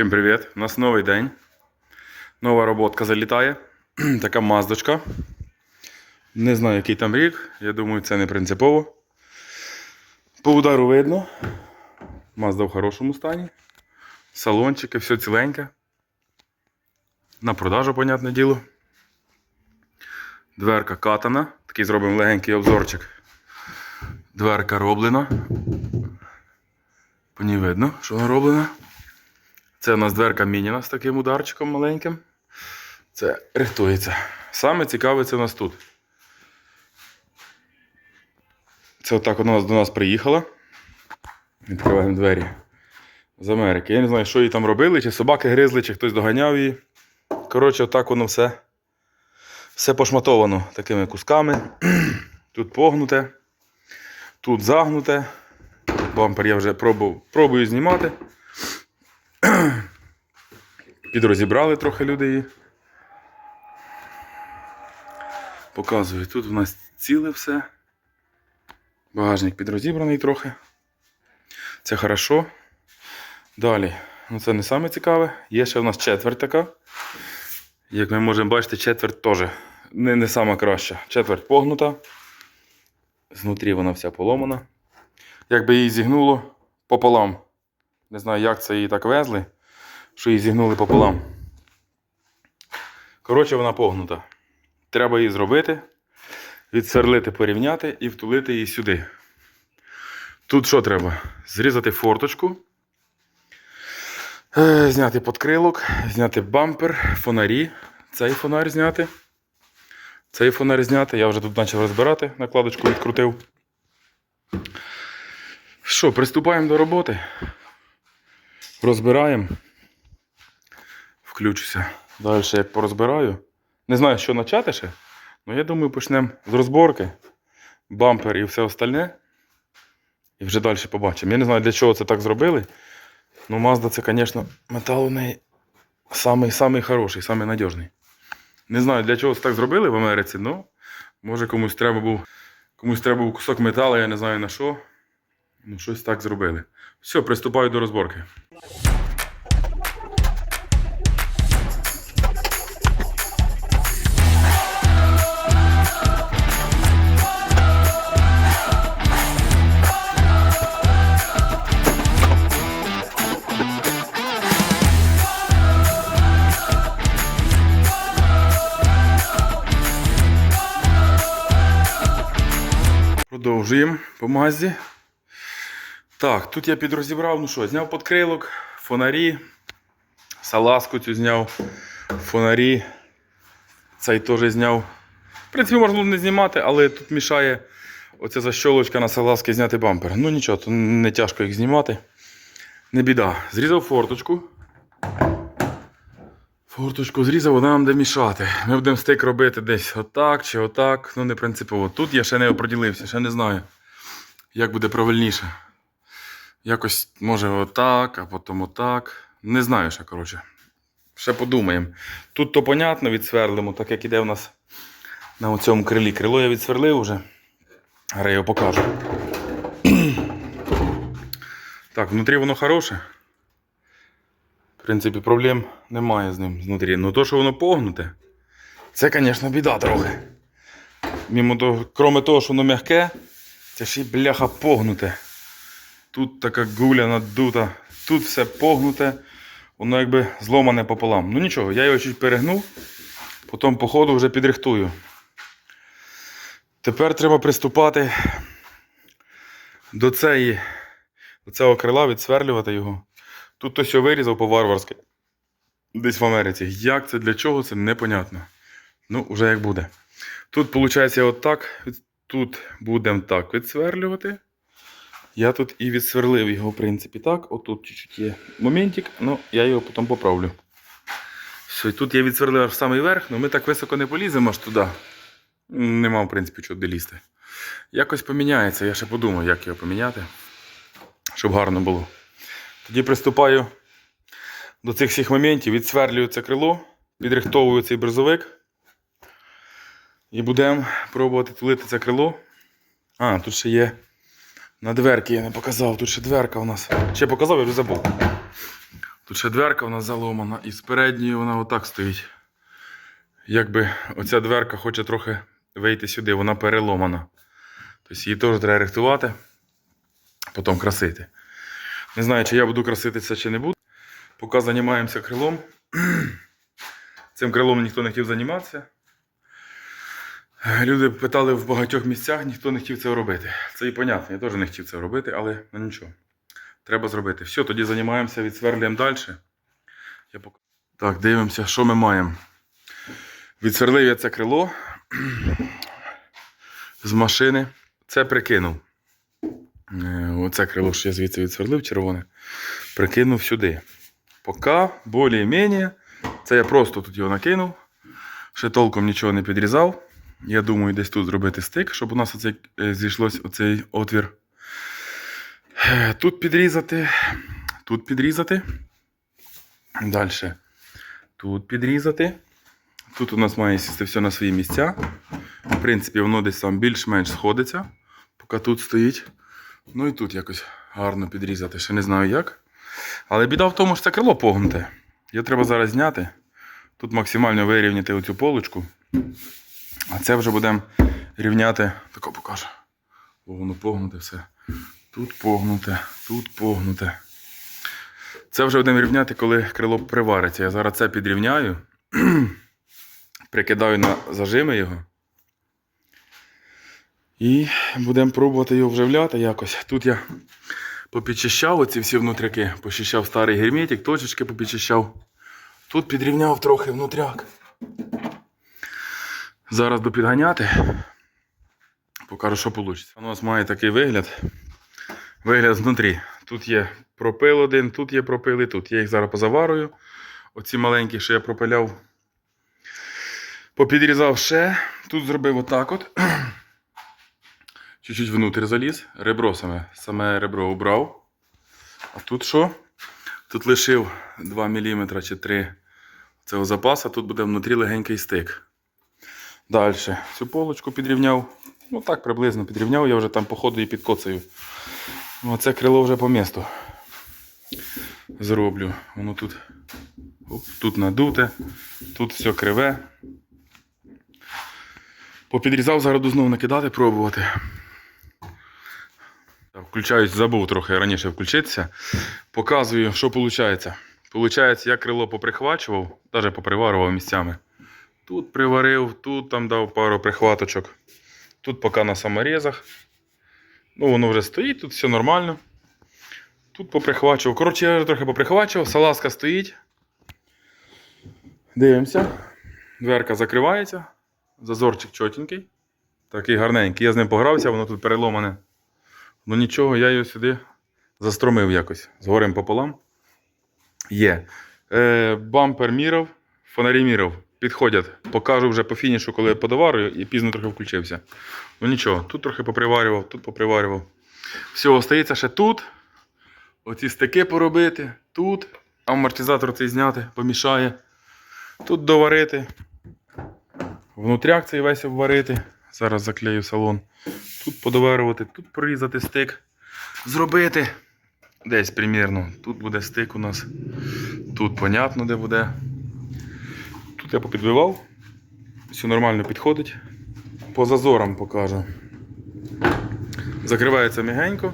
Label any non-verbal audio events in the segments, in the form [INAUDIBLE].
Всім привіт! У нас новий день. Нова роботка залітає. [CLEARS THROAT] така маздочка. Не знаю, який там рік. Я думаю, це не принципово. По удару видно. Мазда в хорошому стані. Салончики, все ціленьке. На продажу, понятне діло. Дверка катана. Такий зробимо легенький обзорчик. Дверка роблена. По ній видно, що вона роблена. Це у нас дверка мініна з таким ударчиком маленьким. Це рихтується. Саме цікаве це у нас тут. Це отак вона до нас приїхала. Відкриваємо двері з Америки. Я не знаю, що її там робили, чи собаки гризли, чи хтось доганяв її. Коротше, отак воно все. Все пошматовано такими кусками. [CLEARS THROAT] Тут погнуте, тут загнуте. Бампер я вже пробував, пробую знімати. [CLEARS THROAT] Підрозібрали трохи люди її. Показую, тут у нас ціле все. Багажник підрозібраний трохи. Це хорошо. Далі, ну це не саме цікаве. Є ще у нас четверть така. Як ми можемо бачити, четверть теж не, не сама краща. Четверть погнута. Знутрі вона вся поломана. Якби її зігнуло пополам. Не знаю, як це її так везли, що її зігнули пополам. Коротше, вона погнута. Треба її зробити, відсверлити, порівняти і втулити її сюди. Тут що треба? Зрізати форточку, е, зняти подкрилок, зняти бампер, фонарі. Цей фонарь зняти. Цей фонарь зняти. Я вже тут почав розбирати, накладочку відкрутив. Що, приступаємо до роботи. Розбираємо. Включуся. Далі як порозбираю. Не знаю, що почати ще. але я думаю, почнемо з розборки. Бампер і все остальне. І вже далі побачимо. Я не знаю, для чого це так зробили. Ну, Mazda це, звісно, метал у неї самий, самий хороший, самий надіжний. Не знаю, для чого це так зробили в Америці, але може комусь треба був комусь треба був кусок металу, я не знаю на що. Ну, щось так зробили. Все, приступаю до розборки. Продовжуємо по мазі. Так, тут я підрозібрав, ну що, зняв подкрилок, фонарі, салазку цю зняв, фонарі. Цей теж зняв. В принципі, можна не знімати, але тут мішає оця защолочка на салазки зняти бампер. Ну нічого, то не тяжко їх знімати. Не біда. Зрізав форточку. Форточку зрізав, вона нам де мішати. Ми будемо стик робити десь отак чи отак. Ну, не принципово. Тут я ще не оприділився, ще не знаю, як буде правильніше. Якось може отак, а потім отак. Не знаю ще, коротше. Ще подумаємо. Тут то понятно відсверлимо, так як іде у нас на цьому крилі. Крило я відсверлив вже. Я його покажу. [CLEARS THROAT] так, внутрі воно хороше. В принципі, проблем немає з ним знутрі. Ну то, що воно погнуте, це, звісно, біда трохи. Мімо того, кроме того, що воно м'яке, це ще й бляха погнуте. Тут така гуля надута, тут все погнуте, воно якби зломане пополам. Ну нічого, я його чуть перегнув, потім по ходу вже підрихтую. Тепер треба приступати до цієї, до цього крила, відсверлювати його. Тут хтось його вирізав по-варварськи. Десь в Америці. Як це, для чого, це непонятно. Ну, вже як буде. Тут, виходить, отак. Тут будемо так відсверлювати. Я тут і відсверлив його, в принципі, так. Отут чуть-чуть є моментик, ну я його потім поправлю. Все, і тут я відсверлив в самий верх, але ми так високо не поліземо аж туди. Нема, в принципі, чого де лізти. Якось поміняється, я ще подумаю, як його поміняти, щоб гарно було. Тоді приступаю до цих всіх моментів, відсверлюю це крило, підрихтовую цей бризовик. І будемо пробувати тулити це крило. А, тут ще є на дверки я не показав, тут ще дверка у нас. Ще показав, я вже забув. Тут ще дверка вона заломана, і з передньої вона отак стоїть. Якби оця дверка хоче трохи вийти сюди, вона переломана. Тобто її теж треба рихтувати, потім красити. Не знаю, чи я буду краситися, чи не буду. Поки займаємося крилом. [CLEARS THROAT] Цим крилом ніхто не хотів займатися. Люди питали в багатьох місцях, ніхто не хотів це робити. Це і понятно, я теж не хотів це робити, але ну нічого. Треба зробити. Все, тоді займаємося, відсверлюємо далі. Я пок... Так, дивимося, що ми маємо. Відсверлив я це крило [CLEARS THROAT] з машини. Це прикинув. Е, Оце крило, що я звідси відсверлив червоне. Прикинув сюди. Поки більш-менш. Це я просто тут його накинув. Ще толком нічого не підрізав. Я думаю, десь тут зробити стик, щоб у нас оцей, е, зійшлось оцей отвір. Е, Тут підрізати, тут підрізати. Далі. Тут підрізати. Тут у нас має сісти все на свої місця. В принципі, воно десь там більш-менш сходиться, поки тут стоїть. Ну і тут якось гарно підрізати, ще не знаю як. Але біда в тому, що це крило погнуте. Його треба зараз зняти. Тут максимально вирівняти оцю полочку. А це вже будемо рівняти. Тако покажу. Воно погнуте все. Тут погнуте, тут погнуте. Це вже будемо рівняти, коли крило привариться. Я зараз це підрівняю. [CLEARS THROAT] Прикидаю на зажими його. І будемо пробувати його вживляти якось. Тут я попідчищав оці всі внутряки, почищав старий герметик, точечки попідчищав. Тут підрівняв трохи внутряк. Зараз буду підганяти. Покажу, що вийде. У нас має такий вигляд. Вигляд знутрі. Тут є пропил один, тут є пропили, тут. Я їх зараз позаварую. Оці маленькі, що я пропиляв. Попідрізав ще. Тут зробив отак от. [CLEARS THROAT] Чуть-чуть внутрі заліз. Ребро саме. Саме ребро убрав. А тут що? Тут лишив 2 мм чи 3 цього запасу. Тут буде внутрі легенький стик. Далі. Цю полочку підрівняв. Ну так приблизно підрівняв, я вже там по ходу і підкоцаю. Оце крило вже по місту. Зроблю. Воно тут, тут надуте, тут все криве. Попідрізав, зараз знову накидати, пробувати. Включаюсь, забув трохи раніше включитися. Показую, що виходить. Получається, я крило поприхвачував, навіть поприварював місцями. Тут приварив, тут там дав пару прихваточок. Тут поки на саморезах. Ну, воно вже стоїть, тут все нормально. Тут поприхвачував. Коротше, я вже трохи поприхвачував, салазка стоїть. Дивимося. Дверка закривається. Зазорчик чотенький. Такий гарненький. Я з ним погрався, воно тут переломане. Ну нічого, я його сюди застромив якось. З горем пополам. Є. Е, бампер міров, фонарі міров. Підходять. Покажу вже по фінішу, коли я подоварую, і пізно трохи включився. Ну нічого, тут трохи поприварював, тут поприварював. Все, остається ще тут. Оці стики поробити, тут. Амортизатор цей зняти, помішає. Тут доварити. Внутряк цей весь обварити. Зараз заклею салон. Тут подоварювати, тут прорізати стик. Зробити. Десь примірно. Тут буде стик у нас. Тут понятно, де буде. Я попідбивав. Все нормально підходить. По зазорам покажу. Закривається мігенько.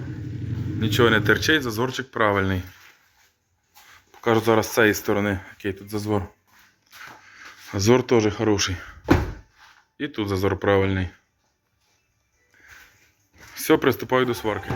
Нічого не терчить, зазорчик правильний. Покажу зараз з цієї сторони, який тут зазор. Зазор теж хороший. І тут зазор правильний. Все, приступаю до сварки.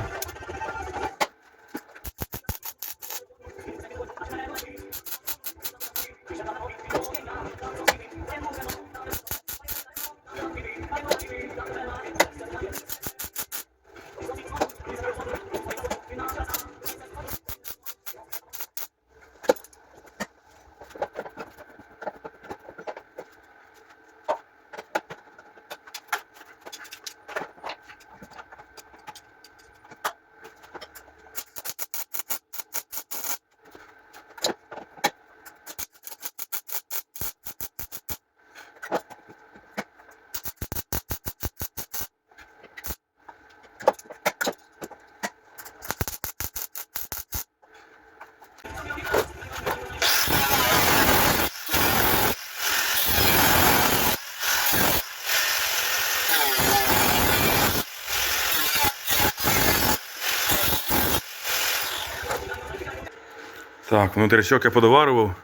Так, внутрішок я подоварував.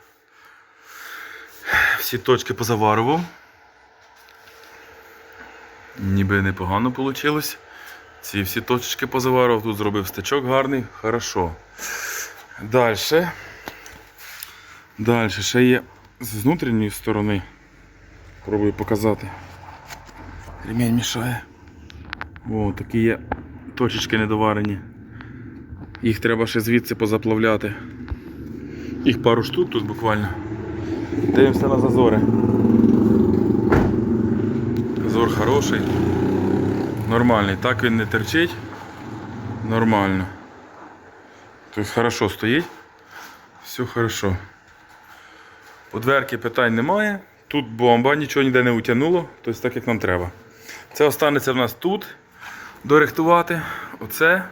Всі точки позаварував. Ніби непогано вийшло. Ці всі точки позаварував, тут зробив стечок гарний, хорошо. Далі. Далі ще є з внутрішньої сторони. Пробую показати. Ремінь мішає. О, такі є точечки недоварені. Їх треба ще звідси позаплавляти. Їх пару штук тут буквально. Дивимося на зазори. Зазор хороший. Нормальний. Так він не терчить. Нормально. Тобто хорошо стоїть. Все хорошо. У дверки питань немає. Тут бомба, нічого ніде не утягнуло, тобто так як нам треба. Це останеться в нас тут дорихтувати. Оце.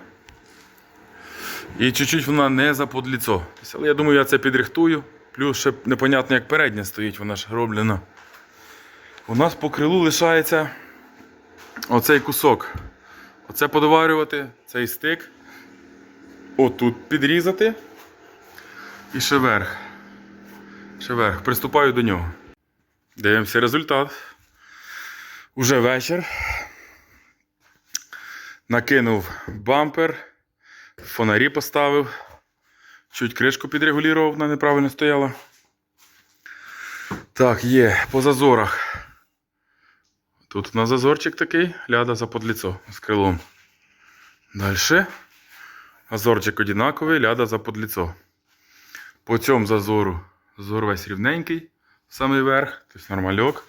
І чуть-чуть вона не заподліцо. Але я думаю, я це підрихтую. Плюс ще непонятно, як передня стоїть, вона ж роблена. У нас по крилу лишається оцей кусок. Оце подоварювати, цей стик. Отут підрізати. І ще верх. Ще верх. Приступаю до нього. Дивимося результат. Уже вечір. Накинув бампер, фонарі поставив, чуть кришку підрегулював, вона неправильно стояла. Так, є по зазорах. Тут у нас зазорчик такий, ляда за подліцо з крилом. Далі. Зазорчик одинаковий, ляда за подліцо. По цьому зазору зазор весь рівненький, самий верх, тобто нормальок.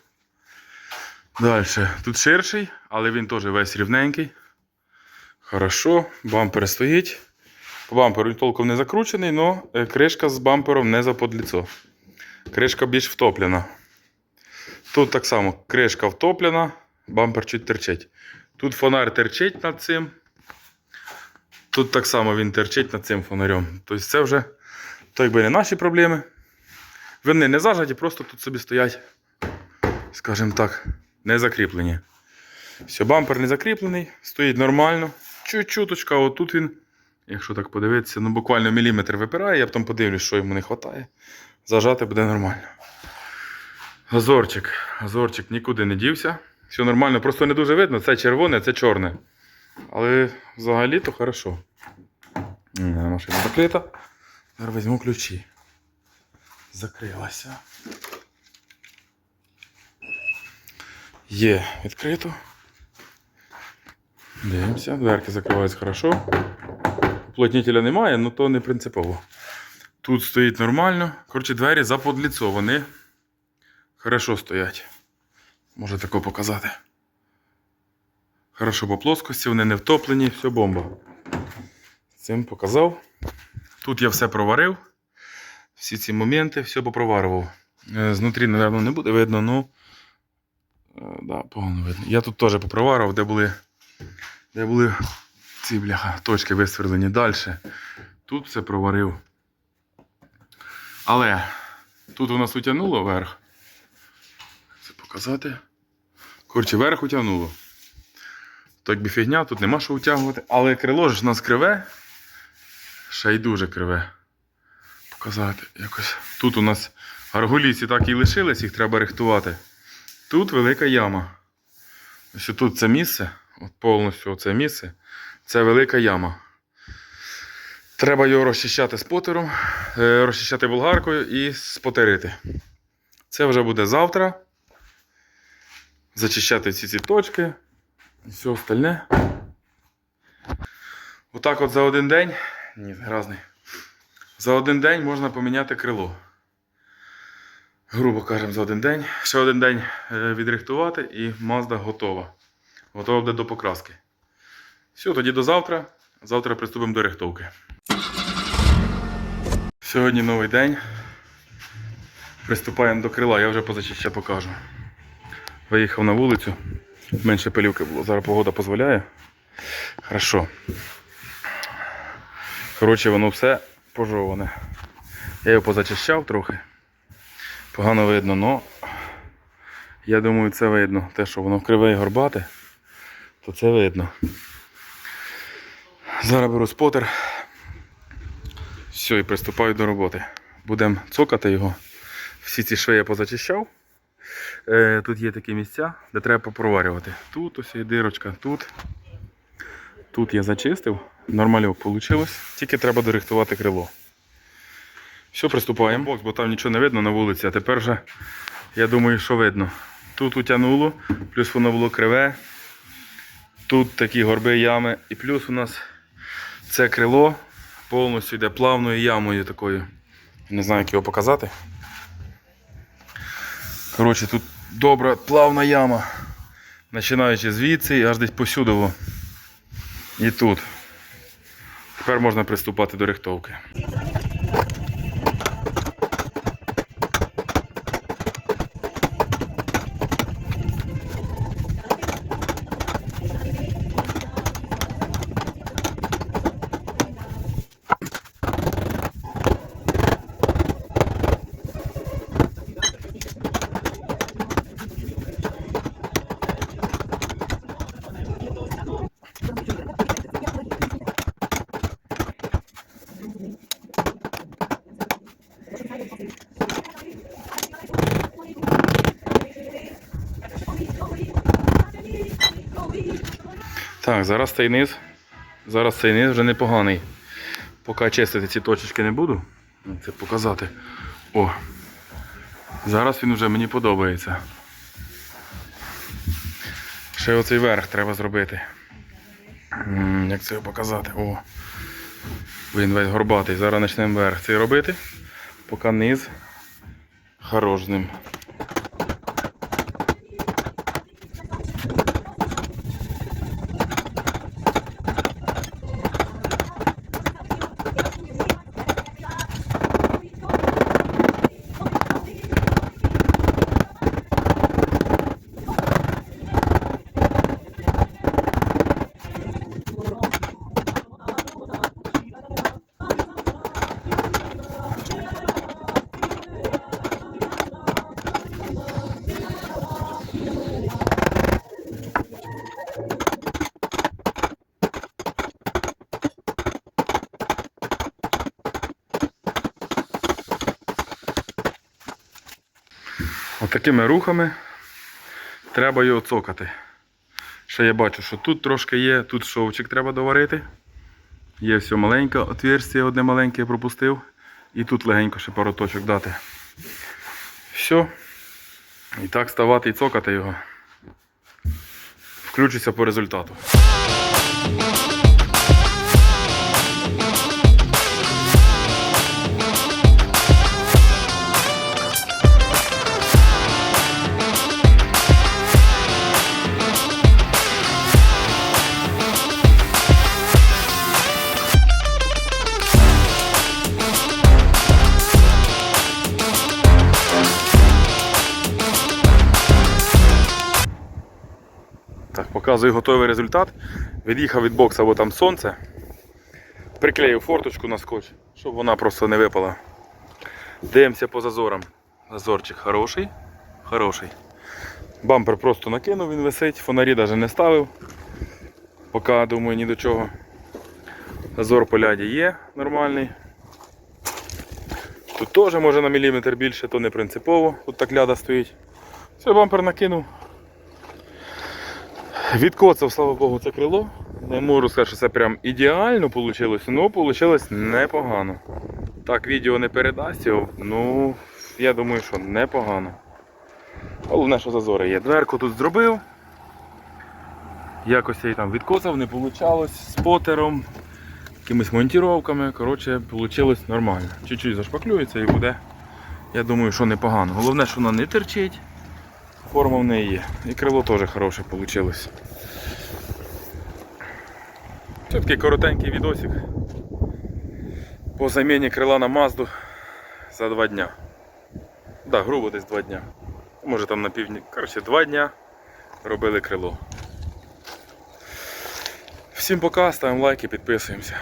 Далі. Тут ширший, але він теж весь рівненький. Хорошо, бампер стоїть. По бамперу толком не закручений, але кришка з бампером не заподліцо. Кришка більш втоплена. Тут так само кришка втоплена, бампер чуть терчить. Тут фонар терчить над цим. Тут так само він терчить над цим фонарем. Тобто це вже то якби не наші проблеми. Вони не зажаті, просто тут собі стоять, скажімо так, не закріплені. Все, бампер не закріплений, стоїть нормально. Чуть-чуточка, отут він, якщо так подивитися, ну буквально міліметр випирає, я потім подивлюсь, що йому не вистачає. Зажати буде нормально. Газорчик. Газорчик нікуди не дівся. Все нормально, просто не дуже видно. Це червоне, це чорне. Але взагалі то хорошо. Машина закрита. Зараз візьму ключі. Закрилася. Є, відкрито. Дивимося, дверки закриваються хорошо. Уплотнителя немає, але то не принципово. Тут стоїть нормально. Коротше, двері заподліцо, вони хорошо стоять. Можу тако показати. Хорошо по плоскості, вони не втоплені, все бомба. Цим показав. Тут я все проварив. Всі ці моменти, все попроварував. Е, Знутрі, мабуть, не буде видно, ну. е, Да, погано видно. Я тут теж попроварив, де були, де були ці бляха, точки висверлені далі. Тут все проварив. Але тут у нас утягнуло вверх. Це показати. Коротше, вверх утягнуло. То якби фігня, тут нема що утягувати. Але крило ж у нас криве. Ще й дуже криве. Показати якось. Тут у нас аргуліці так і лишились, їх треба рихтувати. Тут велика яма. Ось тут це місце, от повністю це місце. Це велика яма. Треба його розчищати спотером, е, розчищати болгаркою і спотерити. Це вже буде завтра. Зачищати всі ці точки все остальне. Отак от за один день. Ні, гразний. За один день можна поміняти крило. Грубо кажемо, за один день. Ще один день е, відрихтувати і Mazda готова. Готова буде до покраски. Все, тоді до завтра. Завтра приступимо до рихтовки. Сьогодні новий день. Приступаємо до крила, я вже позачища покажу. Виїхав на вулицю. Менше пилюки було. Зараз погода дозволяє. Хорошо. Коротше, воно все пожоване. Я його позачищав трохи. Погано видно, але я думаю, це видно. Те, що воно криве і горбате, то це видно. Зараз беру спотер. Все, і приступаю до роботи. Будемо цокати його. Всі ці шви я позачищав. Е, тут є такі місця, де треба попроварювати. Тут ось є дирочка, тут. Тут я зачистив. Нормальок вийшло. Тільки треба дорихтувати крило. Все, приступаємо. Бокс, бо там нічого не видно на вулиці, а тепер вже, я думаю, що видно. Тут утягнуло, плюс воно було криве. Тут такі горби ями. І плюс у нас це крило повністю йде плавною ямою такою. Не знаю, як його показати. Коротше, тут добра плавна яма. Починаючи звідси аж десь посюдово. І тут. Тепер можна приступати до рихтовки. Зараз цей низ. Зараз цей низ вже непоганий. Поки чистити ці точечки не буду. Це показати. О. Зараз він вже мені подобається. Ще оцей верх треба зробити. Як це показати? О. Він весь горбатий. Зараз почнемо верх цей робити. Поки низ хорош. Отакими рухами треба його цокати. Ще я бачу, що тут трошки є, тут шовчик треба доварити. Є все маленьке отверстие, одне маленьке я пропустив. І тут легенько ще пару точок дати. Все. І так ставати і цокати його. Включуся по результату. Показую готовий результат. Від'їхав від бокса, бо там сонце. Приклеїв форточку на скотч, щоб вона просто не випала. Дивимося по зазорам. Зазорчик хороший. Хороший. Бампер просто накинув, він висить, фонарі навіть не ставив. Поки думаю ні до чого. Зазор по ляді є нормальний. Тут теж може на міліметр більше, то не принципово. Тут так ляда стоїть. Все, бампер накинув. Відкоцав, слава Богу, це крило. Не можу сказати, що це прям ідеально вийшло, але вийшло непогано. Так, відео не передасть ну, я думаю, що непогано. Головне, що зазори є. Дверку тут зробив. Якось я її там відкоцав, не вийшло з потером, якимись монтіровками. Коротше, вийшло нормально. Чуть-чуть зашпаклюється і буде. Я думаю, що непогано. Головне, що вона не терчить. Форма в неї є. І крило теж хороше вийшло. Це такий коротенький відосик по заміні крила на Мазду за два дня. Да, грубо десь два дня. Може там на півдні. Коротше, два дня робили крило. Всім пока, ставимо лайки, підписуємося.